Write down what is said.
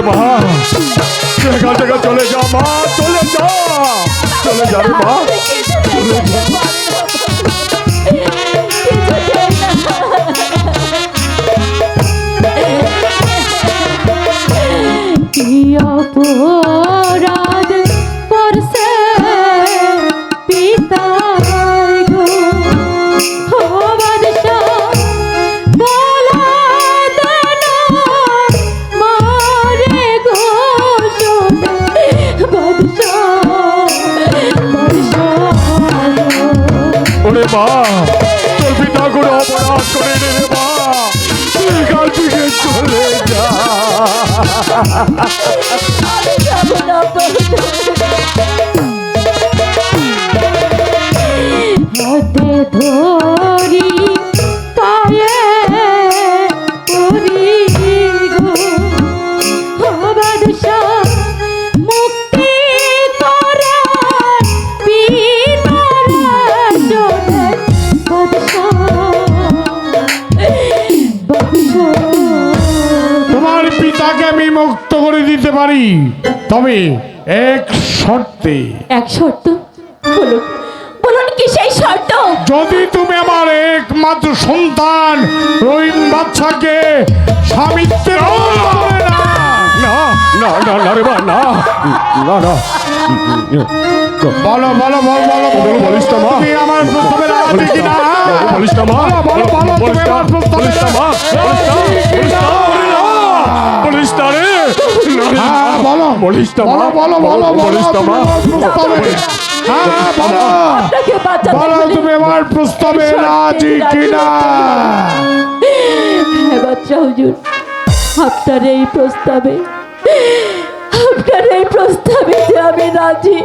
রে মা। এখান থেকে চলে যা মা চলে যা চলে যা মা। চলে যা ওরে মা। তোর পিতা কোনো অপরাধ করে রে মা। এখান থেকে চলে যা। হাতে ধরি তোমার পিতাকে আমি মুক্ত করে দিতে পারি। তবে এক শর্তে। এক শর্ত? বলুন বলুন কি সেই শর্ত? যদি তুমি আমার একমাত্র সন্তান রহিম বাচ্চাকে স্বামিত্বের বদলে না না না না না রে মা না। না না। বলো বলো বলো বলো বলো। বলিস না মা। তুমি আমার প্রস্তাবে রাজি কিনা? বলিস না মা। বলো বলো তুমি আমার প্রস্তাবে বলিস না বলো বলো বলো বলিস না মা। হ্যাঁ বলো। আপনাকে বাঁচাতে বলো তুমি আমার প্রস্তাবে রাজি কিনা? হ্যাঁ বাচ্চা হুজুর আপনার এই প্রস্তাবে আপনার এই প্রস্তাবে আমি রাজি।